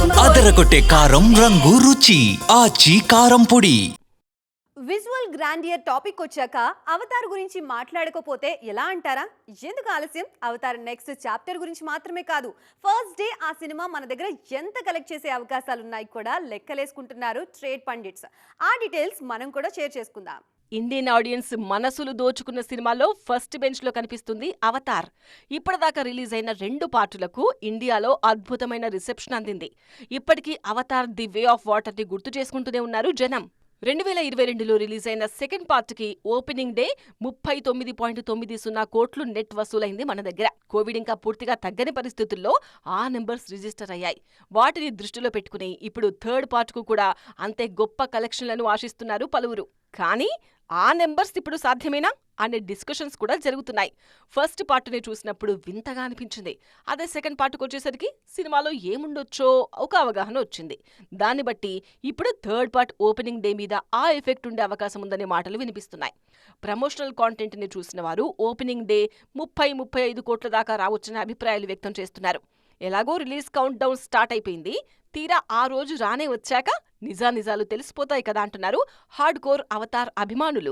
అదరగొట్టే కారం రంగు రుచి ఆచి కారం పొడి. విజువల్ గ్రాండియర్ టాపిక్ వచ్చాక అవతార్ గురించి మాట్లాడకపోతే ఎలా అంటారా? ఎందుకు ఆలస్యం? అవతార్ నెక్స్ట్ చాప్టర్ గురించి మాత్రమే కాదు ఫస్ట్ డే ఆ సినిమా మన దగ్గర ఎంత కలెక్ట్ చేసే అవకాశాలు ఉన్నాయి కూడా లెక్కలేసుకుంటున్నారు ట్రేడ్ పండిట్స్. ఆ డీటెయిల్స్ మనం కూడా షేర్ చేసుకుందాం. ఇండియన్ ఆడియన్స్ మనసులు దోచుకున్న సినిమాలో ఫస్ట్ బెంచ్లో కనిపిస్తుంది అవతార్. ఇప్పటిదాకా రిలీజ్ అయిన రెండు పార్టులకు ఇండియాలో అద్భుతమైన రిసెప్షన్ అందింది. ఇప్పటికీ అవతార్ ది వే ఆఫ్ వాటర్ని గుర్తు చేసుకుంటూనే ఉన్నారు జనం. రెండు వేల ఇరవై రెండులో రిలీజ్ అయిన సెకండ్ పార్ట్కి ఓపెనింగ్ డే ముప్పై తొమ్మిది పాయింట్ తొమ్మిది సున్నా కోట్లు నెట్ వసూలైంది మన దగ్గర. కోవిడ్ ఇంకా పూర్తిగా తగ్గని పరిస్థితుల్లో ఆ నెంబర్స్ రిజిస్టర్ అయ్యాయి. వాటిని దృష్టిలో పెట్టుకుని ఇప్పుడు థర్డ్ పార్ట్కు కూడా అంతే గొప్ప కలెక్షన్లను ఆశిస్తున్నారు పలువురు. కానీ ఆ నెంబర్స్ ఇప్పుడు సాధ్యమేనా? అనే డిస్కషన్స్ కూడా జరుగుతున్నాయి. ఫస్ట్ పార్ట్ని చూసినప్పుడు వింతగా అనిపించింది. అదే సెకండ్ పార్ట్కి వచ్చేసరికి సినిమాలో ఏముండొచ్చో ఒక అవగాహన వచ్చింది. దాన్ని బట్టి ఇప్పుడు థర్డ్ పార్ట్ ఓపెనింగ్ డే మీద ఆ ఎఫెక్ట్ ఉండే అవకాశం ఉందనే మాటలు వినిపిస్తున్నాయి. ప్రమోషనల్ కాంటెంట్ని చూసిన వారు ఓపెనింగ్ డే ముప్పై ముప్పై ఐదు కోట్ల దాకా రావచ్చనే అభిప్రాయాలు వ్యక్తం చేస్తున్నారు. ఎలాగో రిలీజ్ కౌంట్ డౌన్ స్టార్ట్ అయిపోయింది. తీరా ఆ రోజు రానే వచ్చాక నిజానిజాలు తెలిసిపోతాయి కదా అంటున్నారు హార్డ్ కోర్ అవతార్ అభిమానులు.